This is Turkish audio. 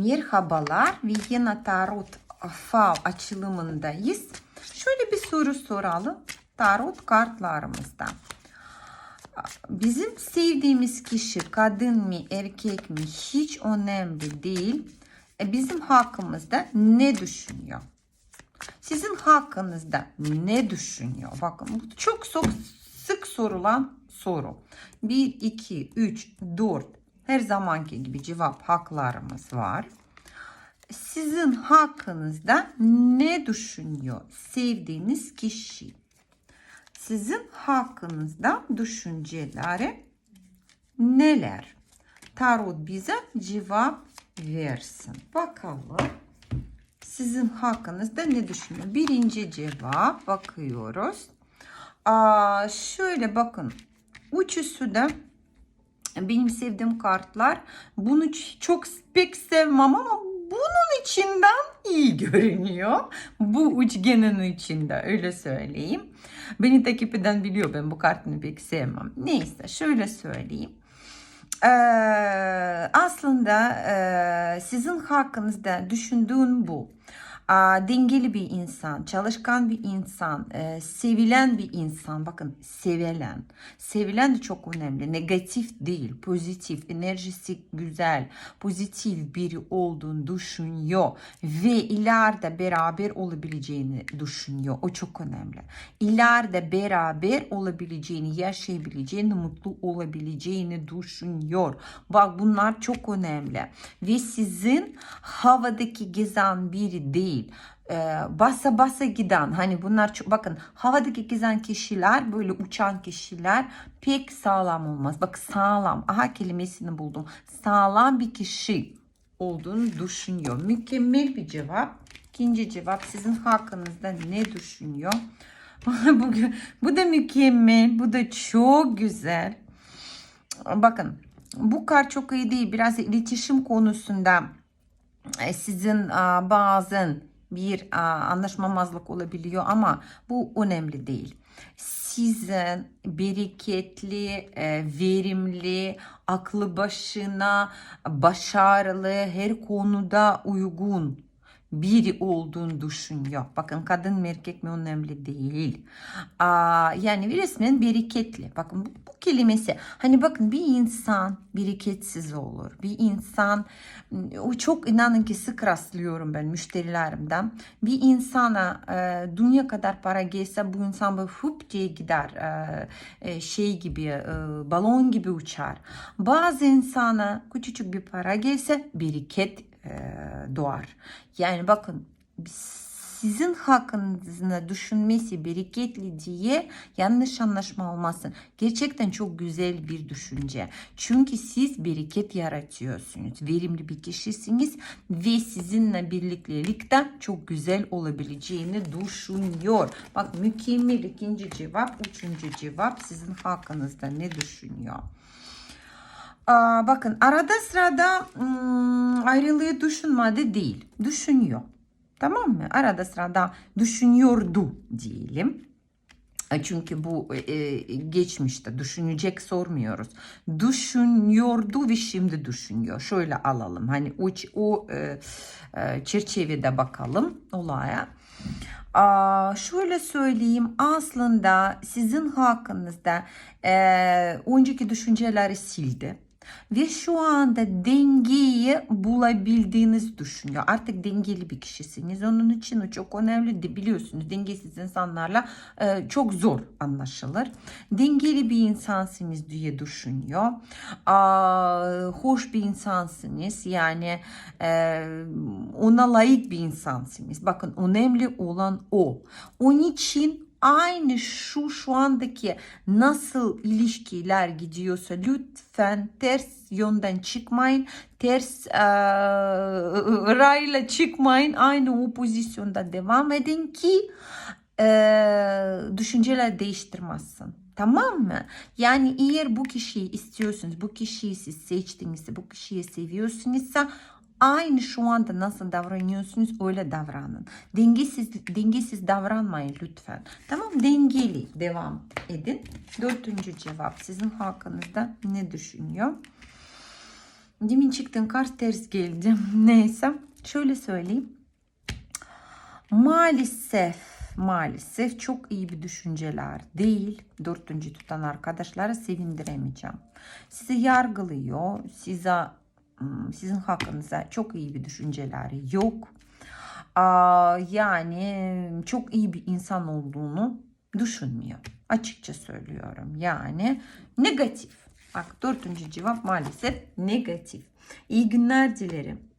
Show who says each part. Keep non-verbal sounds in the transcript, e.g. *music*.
Speaker 1: Merhabalar Viyana Tarot Fal açılımındayız. Şöyle bir soru soralım tarot kartlarımızda. Bizim sevdiğimiz kişi kadın mı erkek mi hiç önemli değil. E, Bizim hakkımızda ne düşünüyor? Sizin hakkınızda ne düşünüyor? Bakın bu çok sık sorulan soru. 1, 2, 3, 4 her zamanki gibi cevap haklarımız var. Sizin hakkınızda ne düşünüyor sevdiğiniz kişi? Sizin hakkınızda düşünceleri neler? Tarot bize cevap versin. Bakalım sizin hakkınızda ne düşünüyor? Birinci cevap bakıyoruz. Aa, şöyle bakın. Üçüsü de benim sevdiğim kartlar. Bunu çok pek sevmem ama bunun içinden iyi *laughs* görünüyor. Bu üçgenin içinde öyle söyleyeyim. Beni takip eden biliyor ben bu kartını pek sevmem. Neyse şöyle söyleyeyim. Ee, aslında e, sizin hakkınızda düşündüğüm bu. Dengeli bir insan, çalışkan bir insan, e, sevilen bir insan. Bakın sevilen. Sevilen de çok önemli. Negatif değil, pozitif, enerjisi güzel, pozitif biri olduğunu düşünüyor. Ve ileride beraber olabileceğini düşünüyor. O çok önemli. İleride beraber olabileceğini, yaşayabileceğini, mutlu olabileceğini düşünüyor. Bak bunlar çok önemli. Ve sizin havadaki gezen biri değil e, basa basa giden hani bunlar çok, bakın havadaki gezen kişiler böyle uçan kişiler pek sağlam olmaz. Bak sağlam aha kelimesini buldum. Sağlam bir kişi olduğunu düşünüyor. Mükemmel bir cevap. İkinci cevap sizin hakkınızda ne düşünüyor? *laughs* bu, bu da mükemmel. Bu da çok güzel. Bakın bu kart çok iyi değil. Biraz iletişim konusunda e, sizin bazen bir a, anlaşmamazlık olabiliyor ama bu önemli değil. Sizin bereketli, e, verimli, aklı başına, başarılı, her konuda uygun biri olduğunu düşünüyor. Bakın kadın mı erkek mi önemli değil. Aa, yani resmen bereketli. Bakın bu, bu kelimesi. Hani bakın bir insan bereketsiz olur. Bir insan o çok inanın ki sık rastlıyorum ben müşterilerimden. Bir insana e, dünya kadar para gelse bu insan böyle hup diye gider. E, e, şey gibi e, balon gibi uçar. Bazı insana küçücük bir para gelse bereket doğar. Yani bakın sizin hakkınızda düşünmesi bereketli diye yanlış anlaşma olmasın. Gerçekten çok güzel bir düşünce. Çünkü siz bereket yaratıyorsunuz. Verimli bir kişisiniz ve sizinle birliktelikte çok güzel olabileceğini düşünüyor. Bak mükemmel ikinci cevap. Üçüncü cevap sizin hakkınızda ne düşünüyor? Aa, bakın arada sırada ım, ayrılığı düşünmedi değil. Düşünüyor. Tamam mı? Arada sırada düşünüyordu diyelim. E, Çünkü bu e, geçmişte düşünecek sormuyoruz. Düşünüyordu ve şimdi düşünüyor. Şöyle alalım. Hani o, o e, e, çerçevede bakalım olaya. Aa, şöyle söyleyeyim aslında sizin hakkınızda e, önceki düşünceleri sildi ve şu anda dengeyi bulabildiğiniz düşünüyor. Artık dengeli bir kişisiniz. Onun için o çok önemli. De, biliyorsunuz dengesiz insanlarla e, çok zor anlaşılır. Dengeli bir insansınız diye düşünüyor. Aa, hoş bir insansınız. Yani e, ona layık bir insansınız. Bakın önemli olan o. Onun için aynı şu şu andaki nasıl ilişkiler gidiyorsa lütfen ters yönden çıkmayın. Ters e, rayla çıkmayın. Aynı o pozisyonda devam edin ki e, düşünceler değiştirmezsin. Tamam mı? Yani eğer bu kişiyi istiyorsunuz, bu kişiyi siz seçtiğinizde, bu kişiyi seviyorsunuzsa aynı şu anda nasıl davranıyorsunuz öyle davranın. Dengesiz, dengesiz davranmayın lütfen. Tamam dengeli devam edin. Dördüncü cevap sizin hakkınızda ne düşünüyor? Demin çıktın kart ters geldi. *laughs* Neyse. Şöyle söyleyeyim. Maalesef, maalesef çok iyi bir düşünceler değil. Dördüncü tutan arkadaşlara sevindiremeyeceğim. Sizi yargılıyor. Size sizin hakkınızda çok iyi bir düşünceleri yok. Yani çok iyi bir insan olduğunu düşünmüyor. Açıkça söylüyorum. Yani negatif. Bak dördüncü cevap maalesef negatif. İyi günler dilerim.